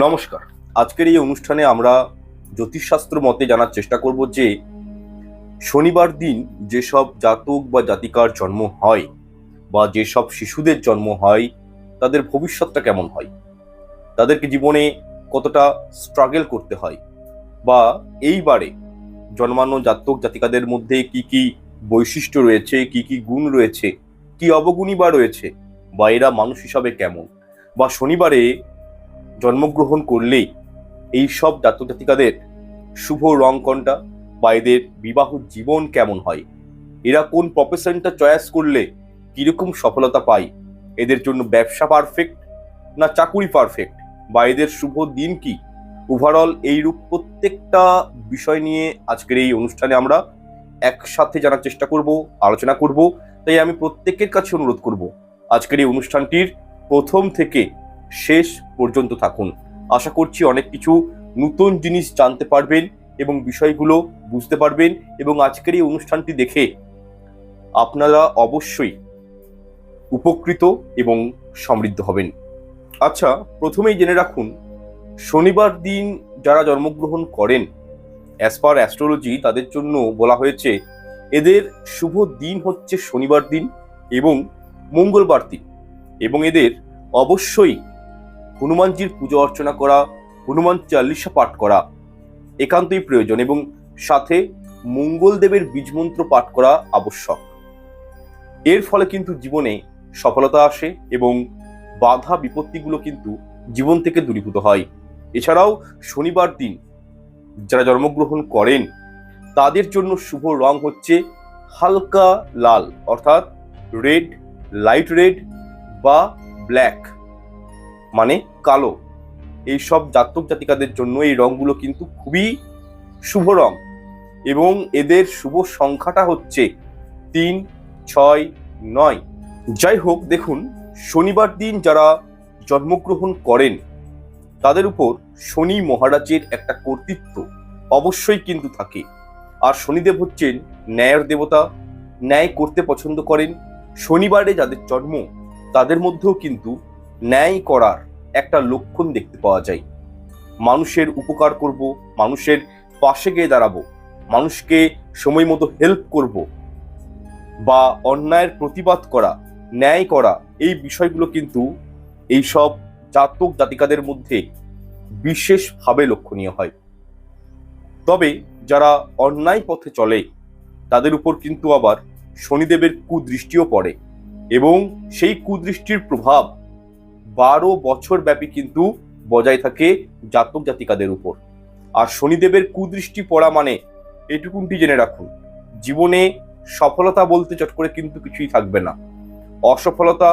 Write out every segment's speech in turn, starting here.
নমস্কার। আজকের এই অনুষ্ঠানে আমরা জ্যোতিষশাস্ত্র মতে জানার চেষ্টা করব যে, শনিবার দিন যেসব জাতক বা জাতিকার জন্ম হয় বা যেসব শিশুদের জন্ম হয়, তাদের ভবিষ্যৎটা কেমন হয়? তাদেরকে জীবনে কতটা স্ট্রাগল করতে হয়? বা এইবারে জন্মানো জাতক জাতিকাদের মধ্যে কি কি বৈশিষ্ট্য রয়েছে, কি কি গুণ রয়েছে, কি অবগুণী বা রয়েছে, বা এরা মানুষ হিসাবে কেমন? বা শনিবারে জন্মগ্রহণ করলেই এই সব জাতক জাতিকাদের শুভ রং কোনটা বা এদের বিবাহ জীবন কেমন হয়? এরা কোন প্রফেশনটা চয়েস করলে কীরকম সফলতা পায়? এদের জন্য ব্যবসা পারফেক্ট না চাকুরি পারফেক্ট বা এদের শুভ দিন কি? ওভারঅল এইরূপ প্রত্যেকটা বিষয় নিয়ে আজকের এই অনুষ্ঠানে আমরা একসাথে জানার চেষ্টা করব, আলোচনা করব। তাই আমি প্রত্যেকের কাছে অনুরোধ করব, আজকের এই অনুষ্ঠানটির প্রথম থেকে শেষ পর্যন্ত থাকুন। আশা করছি অনেক কিছু নতুন জিনিস জানতে পারবেন এবং বিষয়গুলো বুঝতে পারবেন এবং আজকের এই অনুষ্ঠানটি দেখে আপনারা অবশ্যই উপকৃত এবং সমৃদ্ধ হবেন। আচ্ছা প্রথমেই জেনে রাখুন, শনিবার দিন যারা জন্মগ্রহণ করেন অ্যাজ পার অ্যাস্ট্রোলজি তাদের জন্য বলা হয়েছে, এদের শুভ দিন হচ্ছে শনিবার দিন এবং মঙ্গলবার দিন এবং এদের অবশ্যই হনুমানজির পুজো অর্চনা করা, হনুমান চাল্লিশা পাঠ করা একান্তই প্রয়োজন এবং সাথে মঙ্গলদেবের বীজমন্ত্র পাঠ করা আবশ্যক। এর ফলে কিন্তু জীবনে সফলতা আসে এবং বাধা বিপত্তিগুলো কিন্তু জীবন থেকে দূরীভূত হয়। এছাড়াও শনিবার দিন যারা জন্মগ্রহণ করেন, তাদের জন্য শুভ রং হচ্ছে হালকা লাল, অর্থাৎ রেড লাইট রেড বা ব্ল্যাক মানে কালো। এই সব জাতক জাতিকাদের জন্য এই রংগুলো কিন্তু খুবই শুভ রং এবং এদের শুভ সংখ্যাটা হচ্ছে তিন, ছয়, নয়। যাই হোক, দেখুন, শনিবার দিন যারা জন্মগ্রহণ করেন, তাদের উপর শনি মহারাজের একটা কর্তৃত্ব অবশ্যই কিন্তু থাকে। আর শনিদেব হচ্ছেন ন্যায়ের দেবতা, ন্যায় করতে পছন্দ করেন। শনিবারে যাদের জন্ম, তাদের মধ্যেও কিন্তু ন্যায় করার একটা লক্ষণ দেখতে পাওয়া যায়। মানুষের উপকার করব, মানুষের পাশে গিয়ে দাঁড়াবো, মানুষকে সময় মতো হেল্প করব বা অন্যায়ের প্রতিবাদ করা, ন্যায় করা, এই বিষয়গুলো কিন্তু এই সব জাতক জাতিকাদের মধ্যে বিশেষভাবে লক্ষণীয় হয়। তবে যারা অন্যায় পথে চলে, তাদের উপর কিন্তু আবার শনিদেবের কুদৃষ্টিও পড়ে এবং সেই কুদৃষ্টির প্রভাব বারো বছর ব্যাপী কিন্তু বজায় থাকে জাতক জাতিকাদের উপর। আর শনিদেবের কুদৃষ্টি পড়া মানে এটুকুনটি জেনে রাখুন, জীবনে সফলতা বলতে চট করে কিন্তু কিছুই থাকবে না। অসফলতা,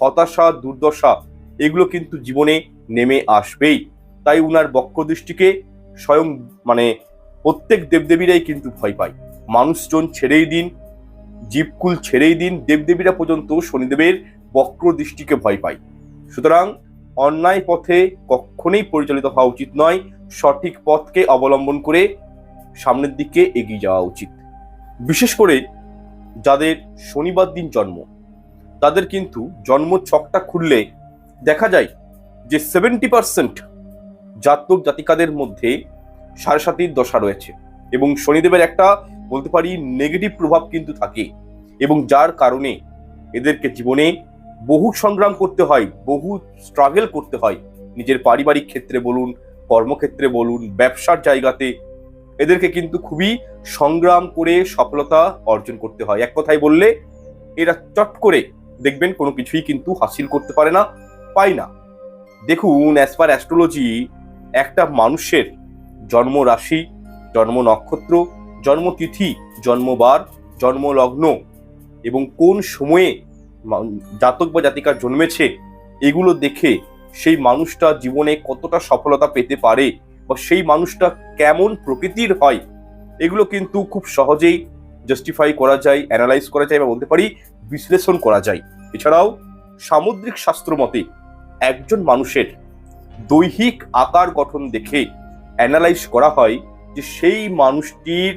হতাশা, দুর্দশা, এগুলো কিন্তু জীবনে নেমে আসবেই। তাই উনার বক্রদৃষ্টিকে স্বয়ং মানে প্রত্যেক দেবদেবীরাই কিন্তু ভয় পায়। মানুষজন ছেড়েই দিন, জীবকুল ছেড়েই দিন, দেবদেবীরা পর্যন্ত শনিদেবের বক্র দৃষ্টিকে ভয় পায়। সুতরাং অন্যায় পথে কখনোই পরিচালিত হওয়া উচিত নয়, সঠিক পথকে অবলম্বন করে সামনের দিকে এগিয়ে যাওয়া উচিত। বিশেষ করে যাদের শনিবার দিন জন্ম, তাদের কিন্তু জন্ম ছকটা খুললে দেখা যায় যে সেভেন্টি পার্সেন্ট জাতক জাতিকাদের মধ্যে সাড়ে সাতির দশা রয়েছে এবং শনিদেবের একটা বলতে পারি নেগেটিভ প্রভাব কিন্তু থাকে এবং যার কারণে এদেরকে জীবনে বহু সংগ্রাম করতে হয়, বহু স্ট্রাগল করতে হয়। নিজের পারিবারিক ক্ষেত্রে বলুন, কর্মক্ষেত্রে বলুন, ব্যবসার জায়গাতে, এদেরকে কিন্তু খুবই সংগ্রাম করে সফলতা অর্জন করতে হয়। এক কথায় বললে, এরা চট করে দেখবেন কোনো কিছুই কিন্তু হাসিল করতে পারে না, পায় না। দেখুন অ্যাজ পার অ্যাস্ট্রোলজি একটা মানুষের জন্ম রাশি, জন্ম নক্ষত্র জন্মতিথি জন্মবার জন্মলগ্ন এবং কোন সময়ে জাতক বা জাতিকা জন্মেছে, এগুলো দেখে সেই মানুষটা জীবনে কতটা সফলতা পেতে পারে বা সেই মানুষটা কেমন প্রকৃতির হয়, এগুলো কিন্তু খুব সহজেই জাস্টিফাই করা যায় অ্যানালাইজ করা যায় বা বলতে পারি বিশ্লেষণ করা যায়। এছাড়াও সামুদ্রিক শাস্ত্র মতে একজন মানুষের দৈহিক আকার গঠন দেখে অ্যানালাইজ করা হয় যে সেই মানুষটির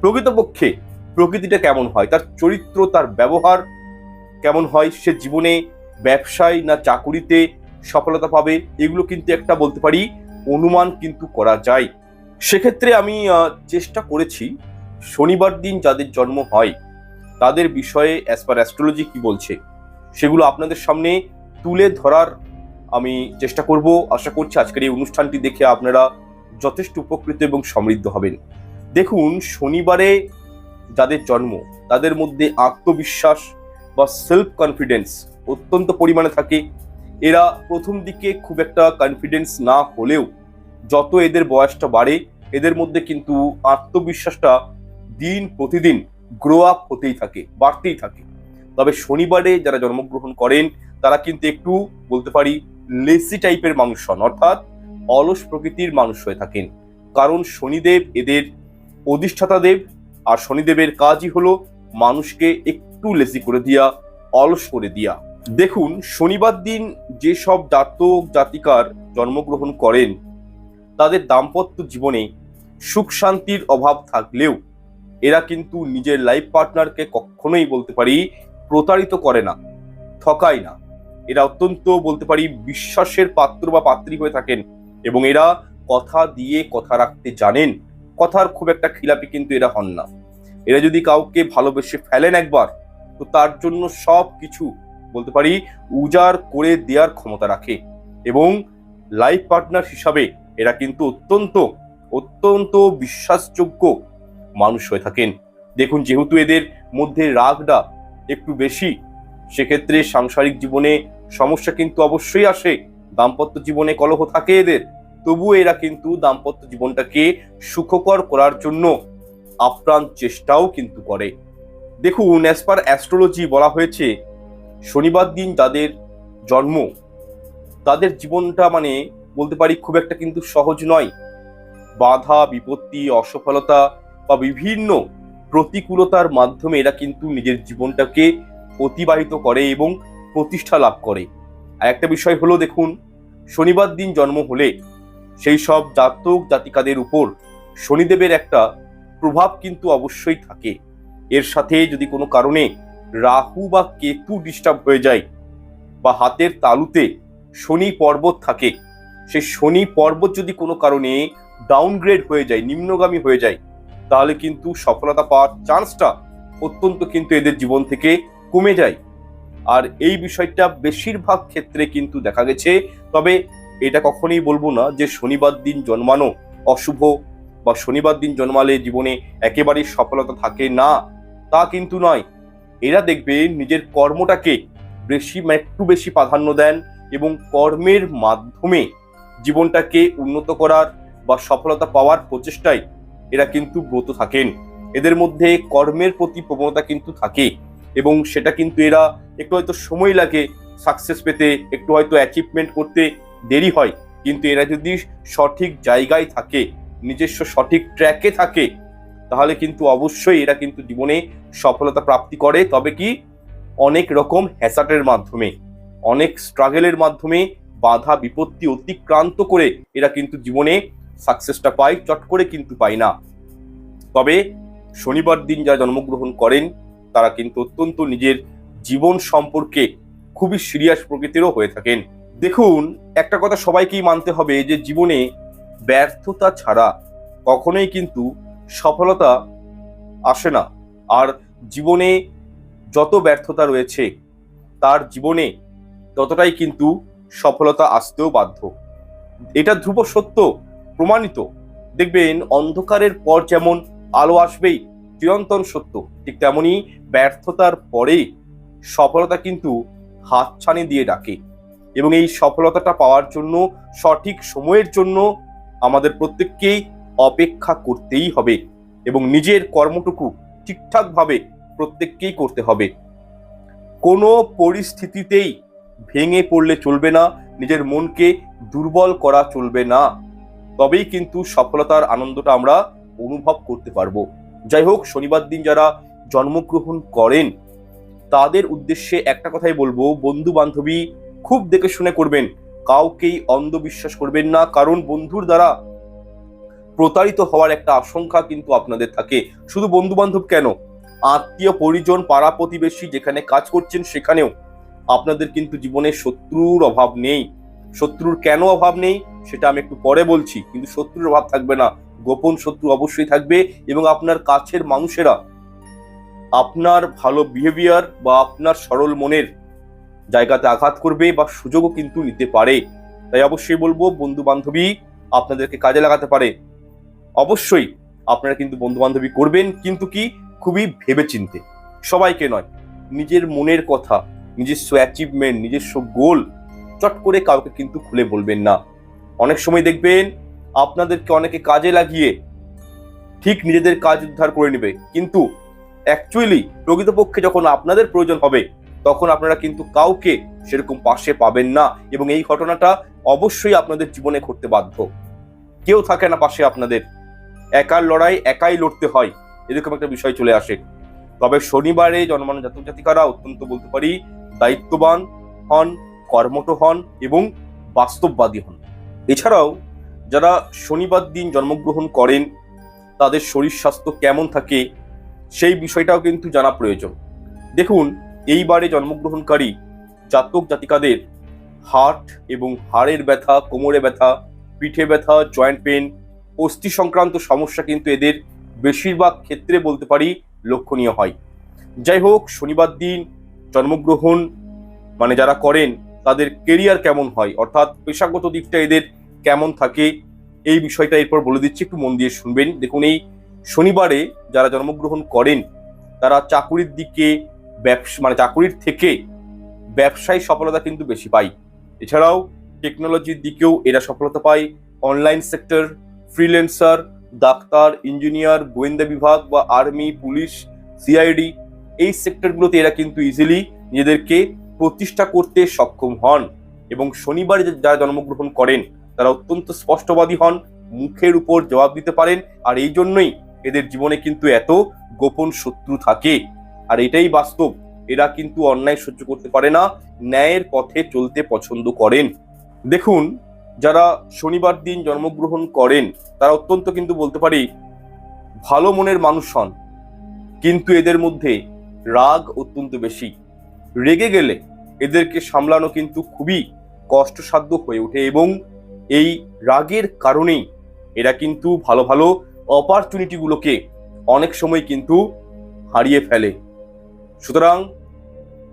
প্রকৃতপক্ষে প্রকৃতিটা কেমন হয়, তার চরিত্র, তার ব্যবহার কেমন হয়, সে জীবনে ব্যবসায় না চাকুরিতে সফলতা পাবে, এগুলো কিন্তু একটা বলতে পারি, অনুমান কিন্তু করা যায়। সেক্ষেত্রে আমি চেষ্টা করেছি, শনিবার দিন যাদের জন্ম হয়, তাদের বিষয়ে অ্যাজ পার অ্যাস্ট্রোলজি কি বলছে, সেগুলো আপনাদের সামনে তুলে ধরার আমি চেষ্টা করব। আশা করছি আজকের এই অনুষ্ঠানটি দেখে আপনারা যথেষ্ট উপকৃত এবং সমৃদ্ধ হবেন। দেখুন, শনিবারে যাদের জন্ম, তাদের মধ্যে আত্মবিশ্বাস বা সেলফ কনফিডেন্স অত্যন্ত পরিমাণে থাকে। এরা প্রথম দিকে খুব একটা কনফিডেন্স না হলেও যত এদের বয়সটা বাড়ে, এদের মধ্যে কিন্তু আত্মবিশ্বাসটা দিন প্রতিদিন গ্রো আপ হতেই থাকে, বাড়তেই থাকে। তবে শনিবারে যারা জন্মগ্রহণ করেন, তারা কিন্তু একটু বলতে পারি লেসি টাইপের মানুষ হন, অর্থাৎ অলস প্রকৃতির মানুষ হয়ে থাকেন। কারণ শনিদেব এদের অধিষ্ঠাতা দেব, আর শনিদেবের কাজই হলো মানুষকে একটু লেসি করে দিয়া, অলস করে দিয়া। দেখুন, শনিবার দিন যেসব জাতক, জাতিকার জন্মগ্রহণ করেন, তাদের দাম্পত্য জীবনে সুখ শান্তির অভাব থাকলেও এরা কিন্তু নিজের লাইফ পার্টনারকে কখনোই বলতে পারি প্রতারিত করে না, ঠকায় না। এরা অত্যন্ত বলতে পারি বিশ্বাসের পাত্র বা পাত্রী হয়ে থাকেন এবং এরা কথা দিয়ে কথা রাখতে জানেন। কথার খুব একটা খিলাপি কিন্তু এরা হন না। এরা যদি কাউকে ভালোবেসে ফেলেন একবার তো তার জন্য সব কিছু, বলতে পারি, উজাড় করে দেওয়ার ক্ষমতা রাখে এবং লাইফ পার্টনার হিসাবে এরা কিন্তু অত্যন্ত অত্যন্ত বিশ্বাসযোগ্য মানুষ হয়ে থাকেন। দেখুন, যেহেতু এদের মধ্যে রাগটা একটু বেশি, সেক্ষেত্রে সাংসারিক জীবনে সমস্যা কিন্তু অবশ্যই আসে। দাম্পত্য জীবনে কলহ থাকে এদের তবু এরা কিন্তু দাম্পত্য জীবনটাকে সুখকর করার জন্য আপ্রাণ চেষ্টাও কিন্তু করে। দেখুন অ্যাজ পার অ্যাস্ট্রোলজি বলা হয়েছে, শনিবার দিন যাদের জন্ম। তাদের জীবনটা মানে বলতে পারি খুব একটা কিন্তু সহজ নয়। বাধা, বিপত্তি, অসফলতা বা বিভিন্ন প্রতিকূলতার মাধ্যমে এরা কিন্তু নিজের জীবনটাকে অতিবাহিত করে এবং প্রতিষ্ঠা লাভ করে। আর একটা বিষয় হলো, দেখুন, শনিবার দিন জন্ম হলে সেই সব জাতক জাতিকাদের উপর শনিদেবের একটা প্রভাব কিন্তু অবশ্যই থাকে। এর সাথে যদি কোনো কারণে রাহু বা কেতু ডিস্টার্ব হয়ে যায় বা হাতের তালুতে শনি পর্বত থাকে, সে শনি পর্বত যদি কোনো কারণে ডাউনগ্রেড হয়ে যায়, নিম্নগামী হয়ে যায়, তাহলে কিন্তু সফলতা পাওয়ার চান্সটা অত্যন্ত কিন্তু এদের জীবন থেকে কমে যায়। আর এই বিষয়টা বেশিরভাগ ক্ষেত্রে কিন্তু দেখা গেছে, তবে এটা কখনোই বলব না যে শনিবার দিন জন্মানো অশুভ বা শনিবার দিন জন্মালে জীবনে একেবারেই সফলতা থাকে না। তা কিন্তু নয়। এরা দেখবে নিজের কর্মটাকে বেশি মানে একটু বেশি প্রাধান্য দেন এবং কর্মের মাধ্যমে জীবনটাকে উন্নত করার বা সফলতা পাওয়ার প্রচেষ্টায় এরা কিন্তু ব্রত থাকেন। এদের মধ্যে কর্মের প্রতি প্রবণতা কিন্তু থাকে এবং সেটা কিন্তু এরা একটু হয়তো সময় লাগে সাকসেস পেতে, একটু হয়তো অ্যাচিভমেন্ট করতে দেরি হয়। কিন্তু এরা যদি সঠিক জায়গায় থাকে, নিজস্ব সঠিক ট্র্যাকে থাকে তাহলে কিন্তু অবশ্যই এরা কিন্তু জীবনে সফলতা প্রাপ্তি করে। তবে কি? অনেক রকম হ্যাসাটের মাধ্যমে, অনেক স্ট্রাগলের মাধ্যমে বাধা, বিপত্তি অতিক্রান্ত করে এরা কিন্তু জীবনে সাকসেসটা পায়, চট করে কিন্তু পায় না। তবে শনিবার দিন যারা জন্মগ্রহণ করেন, তারা কিন্তু অত্যন্ত নিজের জীবন সম্পর্কে খুবই সিরিয়াস প্রকৃতিরও হয়ে থাকেন। দেখুন, একটা কথা সবাইকেই মানতে হবে যে, জীবনে ব্যর্থতা ছাড়া কখনোই কিন্তু সফলতা আসে না। আর জীবনে যত ব্যর্থতা রয়েছে, তার জীবনে ততটাই কিন্তু সফলতা আসতেও বাধ্য। এটা ধ্রুব সত্য, প্রমাণিত। দেখবেন, অন্ধকারের পর যেমন আলো আসবেই, চিরন্তন সত্য। ঠিক তেমনি ব্যর্থতার পরে সফলতা কিন্তু হাতছানি দিয়ে ডাকে। এবং এই সফলতাটা পাওয়ার জন্য, সঠিক সময়ের জন্য আমাদের প্রত্যেককেই অপেক্ষা করতেই হবে এবং নিজের কর্মটুকু ঠিকঠাকভাবে প্রত্যেককেই করতে হবে। কোনো পরিস্থিতিতেই ভেঙে পড়লে চলবে না, নিজের মনকে দুর্বল করা চলবে না। তবেই কিন্তু সফলতার আনন্দটা আমরা অনুভব করতে পারব। যাই হোক, শনিবার দিন যারা জন্মগ্রহণ করেন, তাদের উদ্দেশ্যে একটা কথাই বলব বন্ধু বান্ধবী খুব দেখে শুনে করবেন, কাউকেই অন্ধবিশ্বাস করবেন না। কারণ বন্ধুর দ্বারা প্রতারিত হওয়ার একটা আশঙ্কা কিন্তু আপনাদের থাকে। শুধু বন্ধু বান্ধব কেন? আত্মীয় পরিজন, পাড়া প্রতিবেশী যেখানে কাজ করছেন সেখানেও আপনাদের কিন্তু জীবনে শত্রুর অভাব নেই। শত্রুর কেন অভাব নেই সেটা আমি একটু পরে বলছি, কিন্তু শত্রুর অভাব থাকবে না। গোপন শত্রু অবশ্যই থাকবে এবং আপনার কাছের মানুষেরা আপনার ভালো বিহেভিয়ার বা আপনার সরল মনের জায়গাতে আঘাত করবে বা সুযোগও কিন্তু নিতে পারে। তাই অবশ্যই বলব বন্ধু বান্ধবী আপনাদেরকে কাজে লাগাতে পারে। অবশ্যই আপনারা কিন্তু বন্ধু বান্ধবী করবেন, কিন্তু কি খুবই ভেবেচিন্তে। সবাইকে নয়, নিজের মনের কথা নিজস্ব অ্যাচিভমেন্ট নিজস্ব গোল চট করে কাউকে কিন্তু খুলে বলবেন না। অনেক সময় দেখবেন আপনাদেরকে অনেকে কাজে লাগিয়ে ঠিক নিজেদের কাজ উদ্ধার করে নেবে, কিন্তু অ্যাকচুয়ালি প্রকৃতপক্ষে যখন আপনাদের প্রয়োজন হবে, তখন আপনারা কিন্তু কাউকে সেরকম পাশে পাবেন না এবং এই ঘটনাটা অবশ্যই আপনাদের জীবনে ঘটতে বাধ্য। কেউ থাকে না পাশে আপনাদের। একার লড়াই একাই লড়তে হয়, এরকম একটা বিষয় চলে আসে। তবে শনিবারে জন্মানো জাতক জাতিকারা অত্যন্ত বলতে পারি দায়িত্ববান হন, কর্মঠ হন এবং বাস্তববাদী হন। এছাড়াও যারা শনিবার দিন জন্মগ্রহণ করেন, তাদের শরীর স্বাস্থ্য কেমন থাকে, সেই বিষয়টাও কিন্তু জানা প্রয়োজন। দেখুন, এইবারে জন্মগ্রহণকারী জাতক জাতিকাদের হার্ট এবং হাড়ের ব্যথা, কোমরে ব্যথা, পিঠে ব্যথা, জয়েন্ট পেন অস্থি সংক্রান্ত সমস্যা কিন্তু এদের বেশিরভাগ ক্ষেত্রে বলতে পারি লক্ষণীয় হয়। যাই হোক, শনিবার দিন জন্মগ্রহণ মানে যারা করেন, তাদের কেরিয়ার কেমন হয়? অর্থাৎ পেশাগত দিকটা এদের কেমন থাকে? এই বিষয়টা এরপর বলে দিচ্ছি, একটু মন দিয়ে শুনবেন। দেখুন, এই শনিবারে যারা জন্মগ্রহণ করেন, তারা চাকুরির দিকে ব্যবসা মানে চাকুরির থেকে ব্যবসায় সফলতা কিন্তু বেশি পায়। এছাড়াও টেকনোলজির দিকেও এরা সফলতা পায়। Online sector freelancer, doctor, engineer, গোয়েন্দা বিভাগ বা আর্মি, পুলিশ, সিআইডি এই সেক্টরগুলোতে এরা কিন্তু ইজিলি নিজেদেরকে প্রতিষ্ঠা করতে সক্ষম হন এবং শনিবার যারা জন্মগ্রহণ করেন, তারা অত্যন্ত স্পষ্টবাদী হন, মুখের উপর জবাব দিতে পারেন আর এই জন্যই এদের জীবনে কিন্তু এত গোপন শত্রু থাকে। আর এটাই বাস্তব, এরা কিন্তু অন্যায় সহ্য করতে পারে না, ন্যায়ের পথে চলতে পছন্দ করেন। দেখুন যারা শনিবার দিন জন্মগ্রহণ করেন, তারা অত্যন্ত কিন্তু বলতে পারি ভালো মনের মানুষ হন। কিন্তু এদের মধ্যে রাগ অত্যন্ত বেশি। রেগে গেলে এদেরকে সামলানো কিন্তু খুবই কষ্টসাধ্য হয়ে ওঠে এবং এই রাগের কারণেই এরা কিন্তু ভালো ভালো অপরচুনিটিগুলোকে অনেক সময় কিন্তু হারিয়ে ফেলে। সুতরাং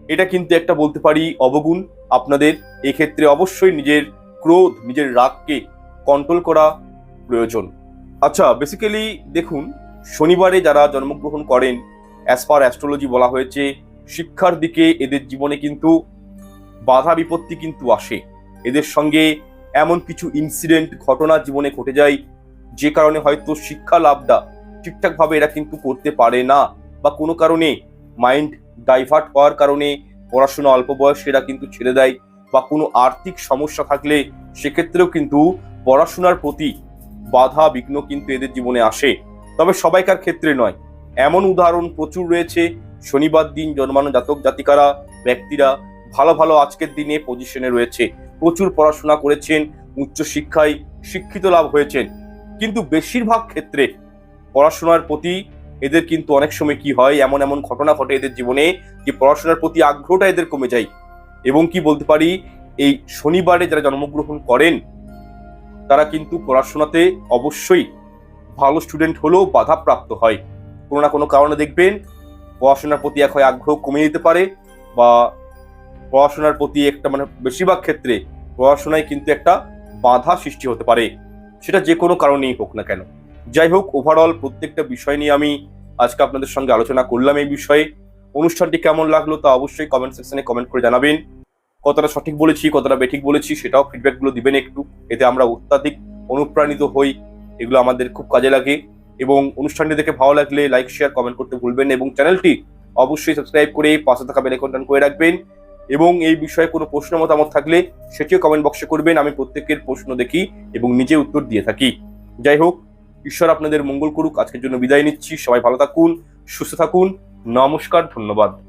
এটা কিন্তু একটা বলতে পারি অবগুণ। আপনাদের এক্ষেত্রে অবশ্যই নিজের ক্রোধ, নিজের রাগকে কন্ট্রোল করা প্রয়োজন। আচ্ছা বেসিক্যালি দেখুন, শনিবারে যারা জন্মগ্রহণ করেন অ্যাজ পার অ্যাস্ট্রোলজি বলা হয়েছে, শিক্ষার দিকে এদের জীবনে কিন্তু বাধা বিপত্তি কিন্তু আসে। এদের সঙ্গে এমন কিছু ইনসিডেন্ট ঘটনা জীবনে ঘটে যায়, যে কারণে হয়তো শিক্ষা লাভটা ঠিকঠাকভাবে এরা কিন্তু করতে পারে না বা কোনো কারণে মাইন্ড ডাইভার্ট হওয়ার কারণে পড়াশোনা অল্প বয়সে এরা কিন্তু ছেড়ে দেয়। বা কোনো আর্থিক সমস্যা থাকলে সেক্ষেত্রেও কিন্তু পড়াশোনার প্রতি বাধা, বিঘ্ন কিন্তু এদের জীবনে আসে। তবে সবাইকার ক্ষেত্রে নয়। এমন উদাহরণ প্রচুর রয়েছে। শনিবার দিন জন্মানো জাতক জাতিকারা, ব্যক্তিরা ভালো ভালো আজকের দিনে পজিশনে রয়েছে। প্রচুর পড়াশোনা করেছেন উচ্চশিক্ষায় শিক্ষিত লাভ হয়েছেন। কিন্তু বেশিরভাগ ক্ষেত্রে পড়াশোনার প্রতি এদের কিন্তু অনেক সময় কি হয়, এমন এমন ঘটনা ঘটে এদের জীবনে যে পড়াশোনার প্রতি আগ্রহটা এদের কমে যায়। এবং কি বলতে পারি, এই শনিবারে যারা জন্মগ্রহণ করেন, তারা কিন্তু পড়াশোনাতে অবশ্যই ভালো স্টুডেন্ট হলেও বাধাপ্রাপ্ত হয়। কোনো না কোনো কারণে দেখবেন, পড়াশোনার প্রতি এক হয় আগ্রহ কমে যেতে পারে বা পড়াশোনার প্রতি একটা মানে বেশিরভাগ ক্ষেত্রে পড়াশোনায় কিন্তু একটা বাধা সৃষ্টি হতে পারে। সেটা যে কোনো কারণেই হোক না কেন। যাই হোক ওভারঅল প্রত্যেকটা বিষয় নিয়ে আমি আজকে আপনাদের সঙ্গে আলোচনা করলাম এই বিষয়ে। অনুষ্ঠানটি কেমন লাগল তা অবশ্যই কমেন্ট সেকশনে কমেন্ট করে জানাবেন। কতটা সঠিক বলেছি, কতটা বেঠিক বলেছি সেটাও ফিডব্যাকগুলো দিবেন একটু। এতে আমরা অত্যাধিক অনুপ্রাণিত হই, এগুলো আমাদের খুব কাজে লাগে। এবং অনুষ্ঠানটি দেখে ভালো লাগলে লাইক শেয়ার কমেন্ট করতে ভুলবেন এবং চ্যানেলটি অবশ্যই সাবস্ক্রাইব করে পাশে থাকা বেল আইকনটা করে রাখবেন। এবং এই বিষয়ে কোনো প্রশ্ন, মতামত থাকলে সেটিও কমেন্ট বক্সে করবেন। আমি প্রত্যেকের প্রশ্ন দেখি এবং নিজে উত্তর দিয়ে থাকি। যাই হোক, ঈশ্বর আপনাদের মঙ্গল করুক। আজকের জন্য বিদায় নিচ্ছি। সবাই ভালো থাকুন, সুস্থ থাকুন। নমস্কার ধন্যবাদ।